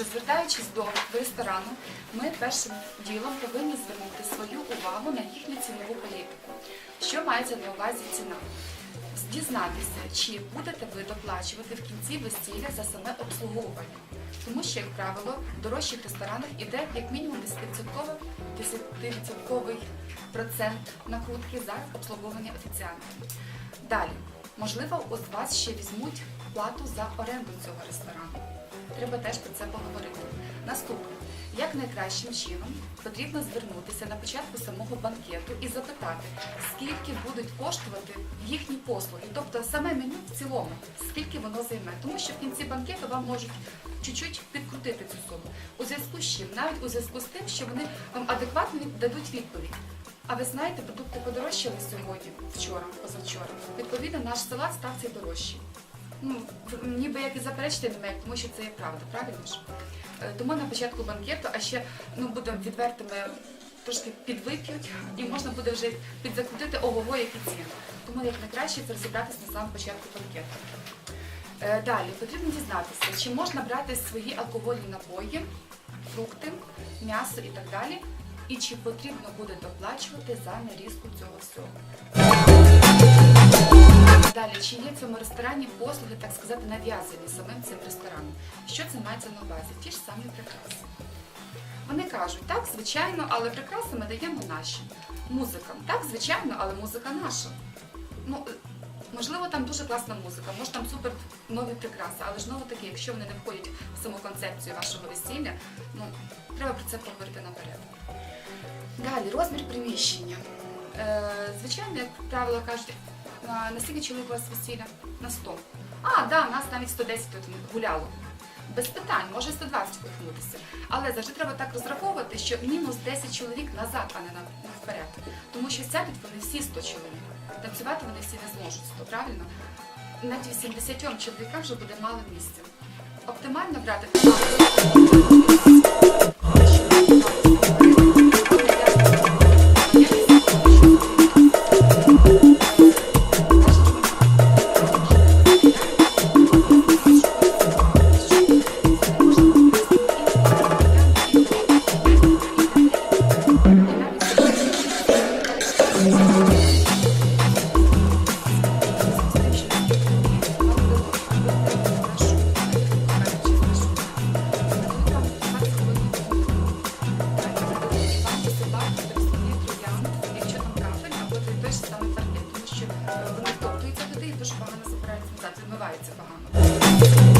Отже, звертаючись до ресторану, ми першим ділом повинні звернути свою увагу на їхню цінову політику. Що мається на увазі ціна? Дізнатися, чи будете ви доплачувати в кінці весілля за саме обслуговування. Тому що, як правило, в дорожчих ресторанах іде як мінімум 10% 10% процент накрутки за обслуговування офіціанта. Далі, можливо, у вас ще візьмуть плату за оренду цього ресторану. Треба теж про це поговорити. Наступне, як найкращим чином потрібно звернутися на початку самого банкету і запитати, скільки будуть коштувати їхні послуги, тобто саме меню в цілому, скільки воно займе. Тому що в кінці банкету вам можуть чуть-чуть підкрутити цю суму. У зв'язку з чим, навіть у зв'язку з тим, що вони вам адекватно дадуть відповідь. А ви знаєте, продукти подорожчали сьогодні, вчора, позавчора. Відповідно, наш салат став цей дорожчий. Ну, ніби як і заперечити немає, тому що це є правда, правильно ж? Е, Тому на початку банкету, а ще ну, будемо відвертими, трошки підвип'ють, і можна буде вже підзакрутити ого-го, які ціни. Тому як найкраще це розібратися на самому початку банкету. Е, Далі потрібно дізнатися, чи можна брати свої алкогольні напої, фрукти, м'ясо і так далі, і чи потрібно буде доплачувати за нарізку цього всього. Чи є в цьому ресторані послуги, так сказати, нав'язані самим цим рестораном? Що це мається на увазі? Ті ж самі прикраси. Вони кажуть, так, звичайно, але прикраси ми даємо наші. Музика. Так, звичайно, але музика наша. Ну, е, можливо, там дуже класна музика, може там супер нові прикраси, але ж знову таки, якщо вони не входять в саму концепцію вашого весілля, ну, треба про це поговорити наперед. Далі, розмір приміщення. Е, звичайно, як правило кажуть, а, на скільки чоловік у вас весілля? На 100. А, да, нас навіть 110 тут гуляло. Без питань, може 120 вихнутися. Але завжди треба так розраховувати, що мінус 10 чоловік назад, а не вперед. Тому що сядуть вони всі 100 чоловік. Танцювати вони всі не зможуть 100, правильно? Навіть 80 чоловікам вже буде мало місця. Оптимально брати. Вони втоптуються туди і дуже погано забираються назад, відмиваються погано.